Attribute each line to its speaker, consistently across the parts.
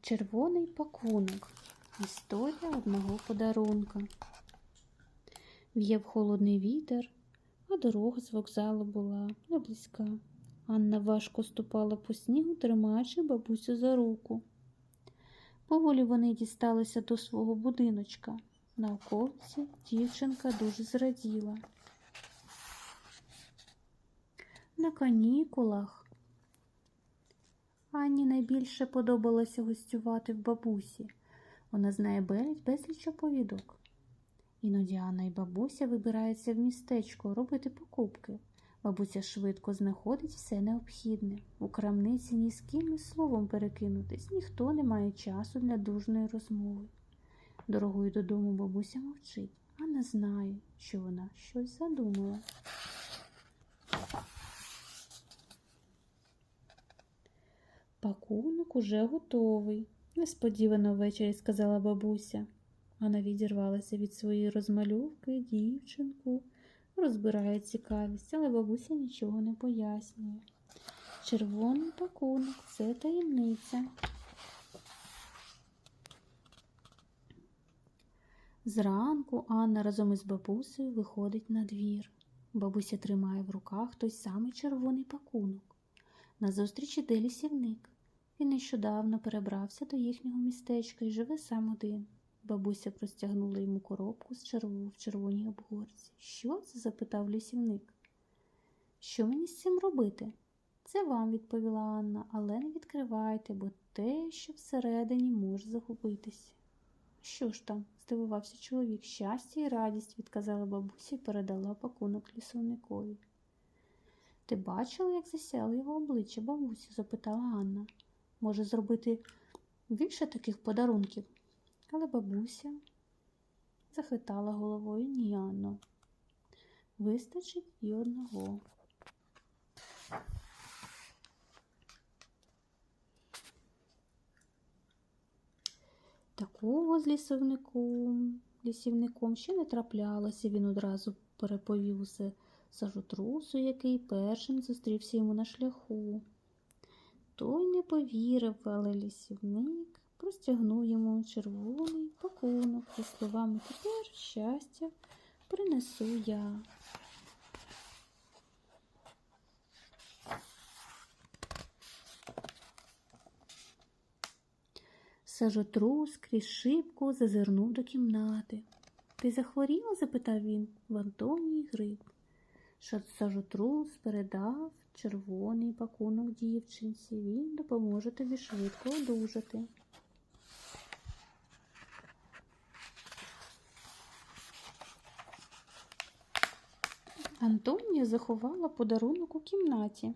Speaker 1: Червоний пакунок. Історія одного подарунка. В'єв холодний вітер, а дорога з вокзалу була не близька. Анна важко ступала по снігу, тримаючи бабусю за руку. Поволі вони дісталися до свого будиночка. На околиці дівчинка дуже зраділа. На канікулах Анні найбільше подобалося гостювати в бабусі. Вона знає безліч безліч оповідок. Іноді Анна і бабуся вибираються в містечко робити покупки. Бабуся швидко знаходить все необхідне. У крамниці ні з ким і словом перекинутись, ніхто не має часу для дружної розмови. Дорогою додому бабуся мовчить, Анна знає, що вона щось задумала. Пакунок уже готовий, несподівано ввечері сказала бабуся. Вона відірвалася від своєї розмальовки, дівчинку, розбирає цікавість, але бабуся нічого не пояснює. Червоний пакунок це таємниця. Зранку Анна разом із бабусею виходить на двір. Бабуся тримає в руках той самий червоний пакунок. Назустріч іде лісівник. Він нещодавно перебрався до їхнього містечка і живе сам один. Бабуся простягнула йому коробку з черво в червоній обгорці. Що запитав лісівник. Що мені з цим робити? Це вам, відповіла Анна, але не відкривайте, бо те, що всередині може загубитися. Що ж там? здивувався чоловік. Щастя і радість, відказала бабуся і передала пакунок лісовникові. Ти бачила, як засяло його обличчя, бабусю? запитала Анна. Може, зробити більше таких подарунків? Але бабуся захитала головою ні. Вистачить і одного. Такого з лісівником, лісівником ще не траплялося. Він одразу переповів усе сажотрусу, який першим зустрівся йому на шляху. Той не повірив, але лісівник простягнув йому червоний пакунок зі словами тепер щастя принесу я. Сажотрус крізь шибку зазирнув до кімнати. Ти захворіла? запитав він в Антонії гриб. Сажотрус передав червоний пакунок дівчинці. Він допоможе тобі швидко одужати. Антонія заховала подарунок у кімнаті.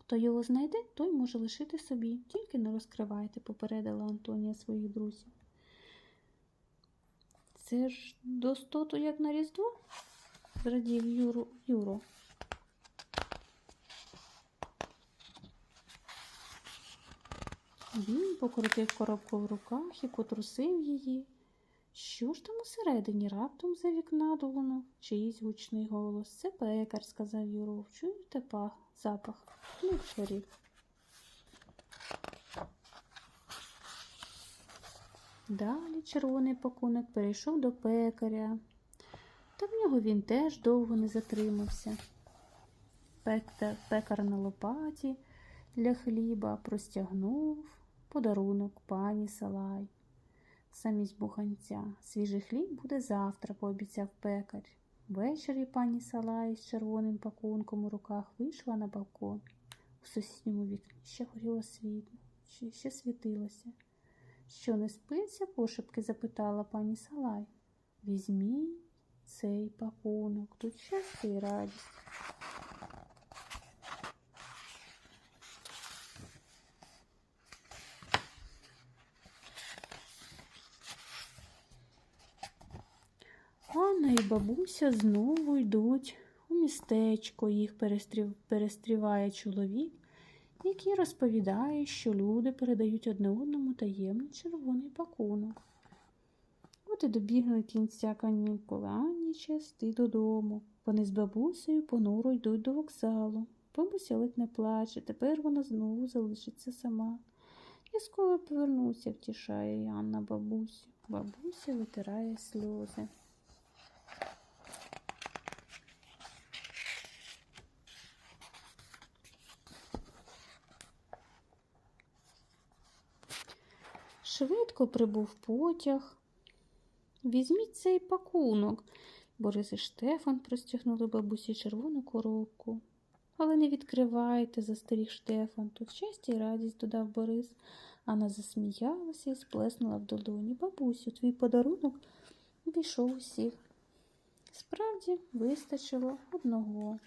Speaker 1: Хто його знайде, той може лишити собі. Тільки не розкривайте, попередила Антонія своїх друзів. Це ж достоту як на Різдво? Зрадів Юру, Юро. Він покрутив коробку в руках і потрусив її. Що ж там усередині раптом за вікна долунув чиїсь гучний голос. Це пекар, сказав Юров. Чуєте пах, запах? Ну, чарів. Далі червоний пакунок перейшов до пекаря. Та в нього він теж довго не затримався. Пекар на лопаті для хліба простягнув подарунок пані Салай. Замість буханця. Свіжий хліб буде завтра, пообіцяв пекар. Ввечері пані Салай з червоним пакунком у руках вийшла на балкон. У сусідньому вікні ще горіло світло, ще, ще світилося. Що не спиться? пошепки запитала пані Салай. Візьміть цей пакунок, тут щастя і радість. Анна і бабуся знову йдуть у містечко. Їх перестрів... перестріває чоловік, який розповідає, що люди передають одне одному таємний червоний пакунок. От добігли кінця канікули, час йти додому. Вони з бабусею понуро йдуть до вокзалу. Бабуся ледь не плаче, тепер вона знову залишиться сама. Я скоро повернуся, втішає Янна бабусю. Бабуся витирає сльози. Швидко прибув потяг. Візьміть цей пакунок. Борис і Штефан простягнули бабусі червону коробку. Але не відкривайте, застеріг Штефан. Тут щастя і радість, додав Борис. Анна засміялася і сплеснула в долоні. Бабусю, твій подарунок обійшов усіх. Справді вистачило одного.